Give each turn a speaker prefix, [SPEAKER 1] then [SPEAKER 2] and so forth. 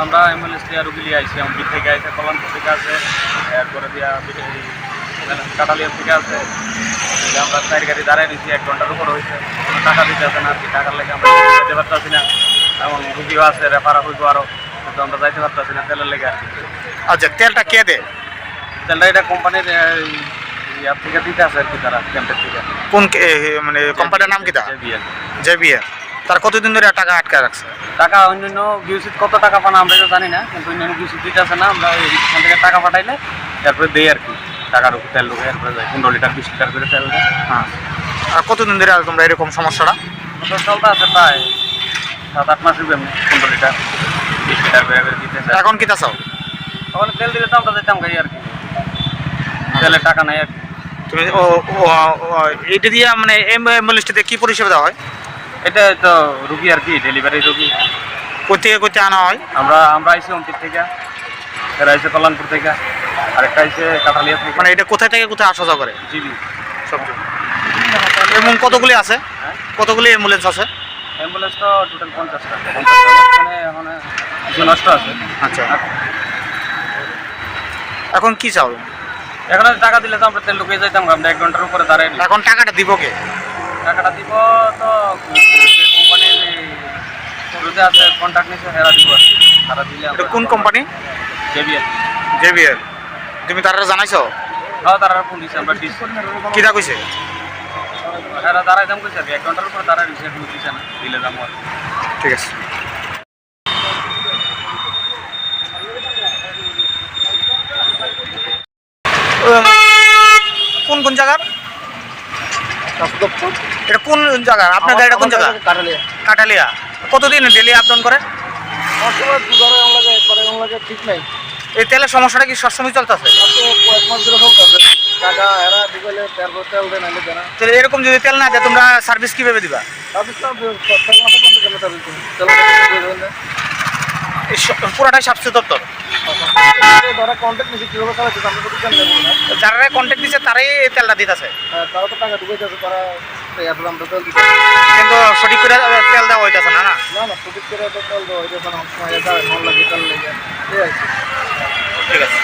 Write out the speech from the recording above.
[SPEAKER 1] আমরা অ্যাম্বুলেন্স দিয়ে রুগী নিয়ে আইছি আমার বিট থেকে আইছে কলমপুর থেকে আছে এরপরে দিয়া বিট- এই কাটালিয়া থেকে আছে আমরা চার গাড়ি দাঁড়ায় নিয়েছি এক ঘণ্টার উপর হয়েছে টাকা দিতে আছে না আর কি টাকার লেগে আমরা যেতে পারতেছি না। এমন রুগীও আছে রেফারা হইব আরও কিন্তু আমরা যাইতে পারতেছি না তেলের লেগে। আর কি
[SPEAKER 2] আচ্ছা তেলটা কে দেয়?
[SPEAKER 1] তেলটা এটা কোম্পানির ইয়ার থেকে দিতে আছে আর কি তারা ক্যাম্পের থেকে।
[SPEAKER 2] কোন মানে কোম্পানির নাম কিটা
[SPEAKER 1] JBL
[SPEAKER 2] জেবিএ তার কতদিন ধরে টাকা আটকে রাখছে?
[SPEAKER 1] টাকা অন্যান্য বিউসিত কত টাকা পান আমরা তো জানি না কিন্তু অন্যান্য বিউসিত দিতে আছে না আমরা এখান থেকে টাকা পাঠাইলে তারপরে দেই আর কি। টাকার উপর তেল ঢুকে এরপরে যায় পনেরো লিটার বিশ লিটার করে তেল দেয়।
[SPEAKER 2] হ্যাঁ। আর কতদিন ধরে তোমরা এরকম সমস্যাটা?
[SPEAKER 1] চলতে আছে প্রায় সাত আট মাস এমনি পনেরো লিটার বিশ লিটার করে দিতেছে
[SPEAKER 2] এখন কিতা চাও?
[SPEAKER 1] তখন তেল দিলে তো আমরা যেতাম গাড়ি আর কি। তেলের টাকা নাই আর কি।
[SPEAKER 2] তুমি ও এইটা দিয়ে মানে অ্যাম্বুলেন্সটাতে কী পরিষেবা দেওয়া হয়?
[SPEAKER 1] এটা তো রুগী আর কি ডেলিভারি রুগী।
[SPEAKER 2] কোথা থেকে কোথায় আনা হয়?
[SPEAKER 1] আমরা আমরা আইসি অন্তির থেকে এরা আইসে কল্যাণপুর থেকে আরেকটা আইসে কাঠালিয়া থেকে।
[SPEAKER 2] মানে এটা কোথায় থেকে কোথায় আসা যাওয়া করে?
[SPEAKER 1] জিবি।
[SPEAKER 2] সব এবং কতগুলি আছে?
[SPEAKER 1] হ্যাঁ?
[SPEAKER 2] কতগুলি অ্যাম্বুলেন্স আছে?
[SPEAKER 1] অ্যাম্বুলেন্স তো টোটাল পঞ্চাশটা। পঞ্চাশটা এখন কিছু নষ্ট আছে।
[SPEAKER 2] আচ্ছা। এখন কি চাও?
[SPEAKER 1] এখন টাকা দিলে তো আমরা তেল ঢুকিয়ে যাইতাম আমরা এক ঘণ্টার উপরে দাঁড়াই
[SPEAKER 2] এখন টাকাটা দিব কে?
[SPEAKER 1] টাকাটা দিব তো কোম্পানির শুরুতে আছে কন্ট্যাক্ট নিচ্ছে হেরা দিব। তারা দিলে
[SPEAKER 2] এটা কোন কোম্পানি
[SPEAKER 1] জেবিএল
[SPEAKER 2] জেবিএল তুমি তারা জানাইছো?
[SPEAKER 1] হ্যাঁ তারা ফোন দিচ্ছে আমরা ডিস
[SPEAKER 2] কিটা কইছে?
[SPEAKER 1] হেরা দাঁড়াই দাম কইছে এক ঘণ্টার উপরে দাঁড়াই দিচ্ছে দিচ্ছে না দিলে দাম
[SPEAKER 2] ঠিক আছে। কোন কোন জায়গার? এটা কোন জায়গার আপনার গাড়িটা কোন জায়গা?
[SPEAKER 3] কাটালিয়া।
[SPEAKER 2] কাটালিয়া। কতদিন ডেলি আপ ডাউন করে
[SPEAKER 3] সবসময় দুধারে আমাকে একবারে আমাকে ঠিক নাই।
[SPEAKER 2] এই তেলের সমস্যাটা কি সবসময় চলতেছে?
[SPEAKER 3] কয়েক মাস ধরে চলতেছে। টাকা এরা তেল
[SPEAKER 2] তাহলে এরকম যদি তেল না দেয় তোমরা সার্ভিস কীভাবে দিবা?
[SPEAKER 3] তো তেল মাথা
[SPEAKER 2] পুরাটাই স্বাস্থ্য দপ্তর। যারা কন্ট্যাক্ট দিচ্ছে তারাই তেলটা দিতেছে।
[SPEAKER 3] হ্যাঁ, তারা তো টাকা ঢুকাইতেছে তারা
[SPEAKER 2] কিন্তু সঠিক করে তেল দেওয়া হইতেছে না না?
[SPEAKER 3] না সঠিক করে তেল দেওয়া হইতেছে না
[SPEAKER 2] ঠিক আছে।